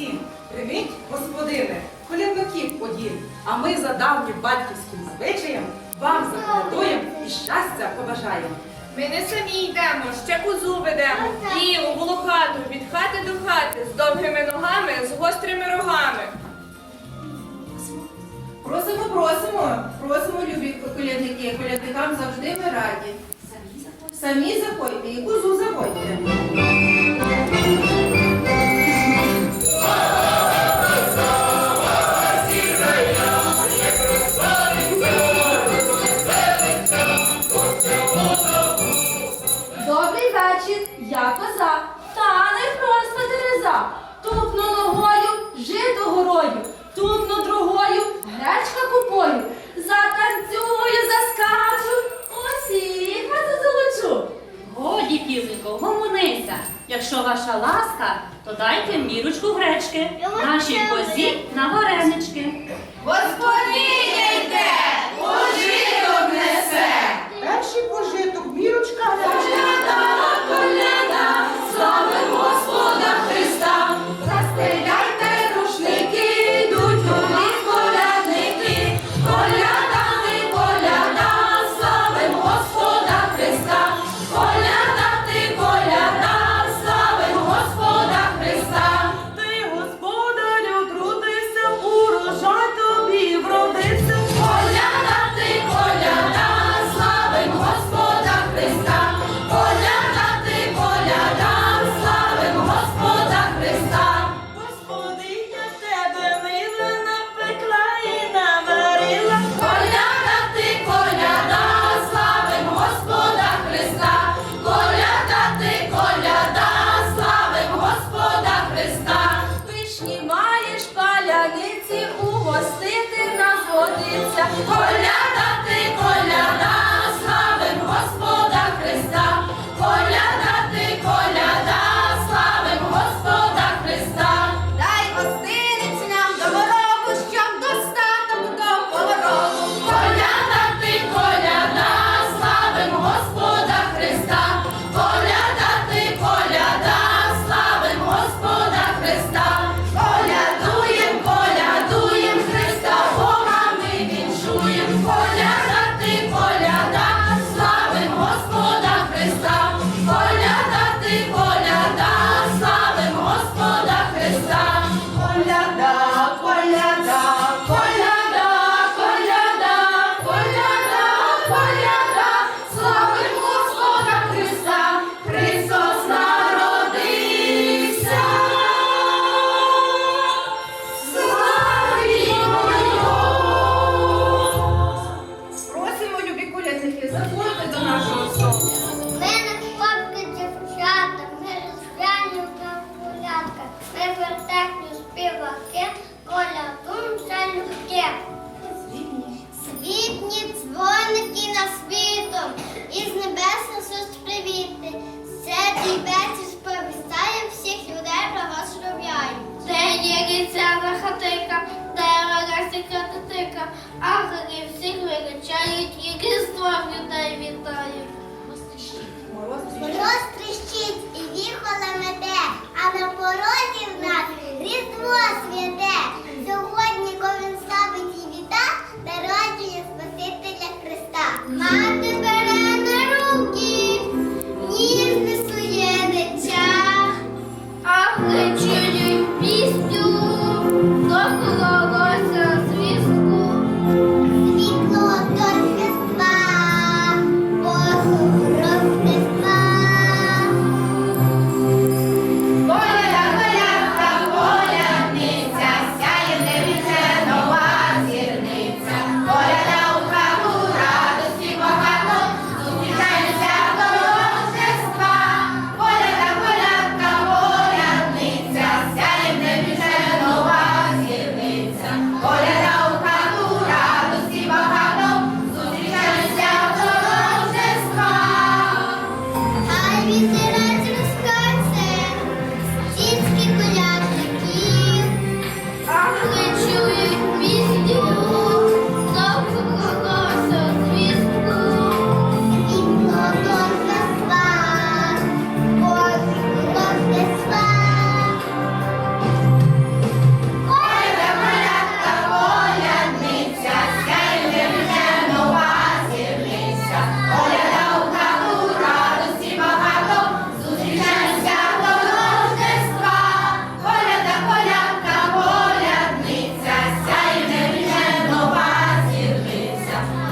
Усім. Прийміть, господине, колядників подім. А ми за давнім батьківським звичаєм вам заколядуємо і щастя побажаємо. Ми не самі йдемо, ще козу ведемо. Білу, волохату, від хати до хати, з довгими ногами, з гострими рогами. Просимо, просимо, просимо, любі колядники, колядникам завжди ми раді. Самі заходьте і козу Вечір, я коза, та не просто дереза. Тупну ногою, жито горою, тупну другою, гречка купою. Затанцюю, заскачу, усіх вас залучу. Годі, півнику, гомонися. Якщо ваша ласка, то дайте мірочку гречки. Нашій козі на варенички. Господиня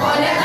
Hola.